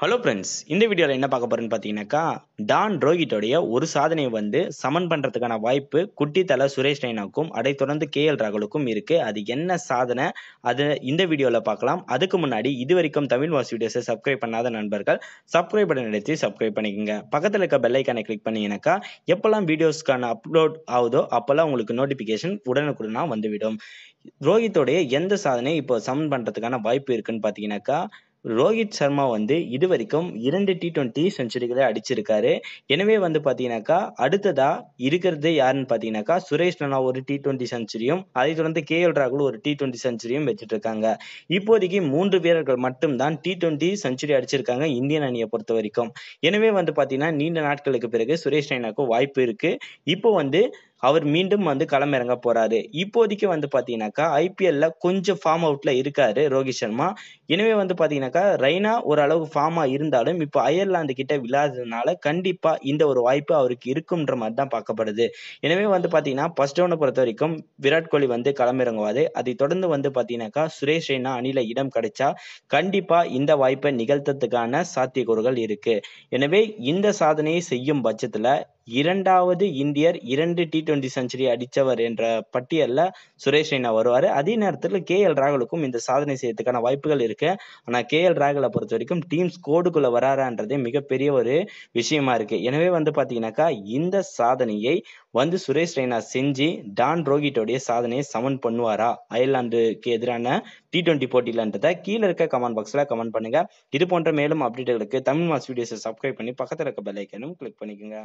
Hello friends இந்த வீடியோவில் என்ன பார்க்க போறேன்னு பார்த்தீங்கன்னாக்கா டான் ரோஹிட்டோடைய ஒரு சாதனையை வந்து சமன் பண்ணுறதுக்கான வாய்ப்பு குட்டி தலை சுரேஷ் ரெய்னாக்கும் அதை தொடர்ந்து கே எல் ராகுலுக்கும் இருக்குது அது என்ன சாதனை? அது இந்த வீடியோவில் பார்க்கலாம். அதுக்கு முன்னாடி இது வரைக்கும் தமிழ் வாஸ் வீடியோஸை சப்ஸ்கிரைப் பண்ணாத நண்பர்கள் சப்ஸ்கிரைப் பண்ண நினைத்து சப்ஸ்கிரைப் பண்ணிக்கோங்க. பக்கத்தில் இருக்க பெல்லைக்கானை கிளிக் பண்ணீங்கன்னாக்கா எப்போல்லாம் வீடியோஸ்க்கான அப்லோட் ஆகுதோ அப்போல்லாம் உங்களுக்கு நோட்டிஃபிகேஷன் உடனுக்குடனாக வந்துவிடும். ரோஹித்தோடைய எந்த சாதனை இப்போ சமன் பண்ணுறதுக்கான வாய்ப்பு இருக்குன்னு பார்த்தீங்கன்னாக்கா ரோஹித் சர்மா வந்து இது வரைக்கும் இரண்டு டி டுவெண்ட்டி செஞ்சுரிகளை அடிச்சிருக்காரு. எனவே வந்து பார்த்தீங்கன்னாக்கா அடுத்ததா இருக்கிறது யாருன்னு பார்த்தீங்கன்னாக்கா சுரேஷ் ரெய்னா ஒரு டி டுவெண்ட்டி செஞ்சுரியும் அதை தொடர்ந்து கே எல் ராகுல் ஒரு டி டுவெண்ட்டி செஞ்சுரியும் வச்சுட்டு இருக்காங்க இப்போதைக்கு மூன்று வீரர்கள் மட்டும்தான் டி டுவெண்ட்டி செஞ்சுரி அடிச்சிருக்காங்க இந்தியன் அணியை பொறுத்த வரைக்கும். எனவே வந்து பார்த்தீங்கன்னா நீண்ட நாட்களுக்கு பிறகு சுரேஷ் ரெய்னாக்கும் வாய்ப்பு இருக்கு. இப்போ வந்து அவர் மீண்டும் வந்து களமிறங்க போறாரு. இப்போதைக்கு வந்து பாத்தீங்கன்னாக்கா ஐபிஎல்ல கொஞ்சம் ஃபார்ம் அவுட்ல இருக்காரு ரோஹித் சர்மா. எனவே வந்து பாத்தீங்கன்னாக்கா ரெய்னா ஓரளவு ஃபார்மா இருந்தாலும் இப்போ அயர்லாந்து கிட்ட விழாததுனால கண்டிப்பா இந்த ஒரு வாய்ப்பு அவருக்கு இருக்குன்ற மாதிரி தான் பார்க்கப்படுது. எனவே வந்து பாத்தீங்கன்னா ஃபர்ஸ்ட் டவுனை பொறுத்த வரைக்கும் விராட் கோலி வந்து களமிறங்குவாரு. அதை தொடர்ந்து வந்து பாத்தீங்கன்னாக்கா சுரேஷ் ரெய்னா அணில இடம் கிடைச்சா கண்டிப்பா இந்த வாய்ப்பை நிகழ்த்ததுக்கான சாத்தியக்கூறுகள் இருக்கு. எனவே இந்த சாதனையை செய்யும் பட்சத்துல இரண்டாவது இந்தியர் இரண்டு டி டுவெண்ட்டி செஞ்சுரி அடித்தவர் என்ற பட்டியலில் சுரேஷ் ரெய்னா வருவார். அதே நேரத்தில் கே எல் ராகுலுக்கும் இந்த சாதனை செய்யறதுக்கான வாய்ப்புகள் இருக்கு. ஆனால் கே எல் ராகுலை பொறுத்த வரைக்கும் டீம் ஸ்கோடுக்குள்ளே வராரான்றதே மிகப்பெரிய ஒரு விஷயமா இருக்கு. எனவே வந்து பார்த்தீங்கன்னாக்கா இந்த சாதனையை வந்து சுரேஷ் ரெய்னா செஞ்சு டான் ரோகிட்டோடைய சாதனையை சமன் பண்ணுவாரா? அயர்லாந்துக்கு எதிரான டி டுவெண்ட்டி போட்டியிலன்றதை கீழே இருக்க கமெண்ட் பாக்ஸில் கமெண்ட் பண்ணுங்க. இது போன்ற மேலும் அப்டேட்டுகளுக்கு தமிழ் மாஸ் வீடியோஸை சப்ஸ்கிரைப் பண்ணி பக்கத்தில் இருக்க பெல் ஐக்கனும் கிளிக் பண்ணிக்கோங்க.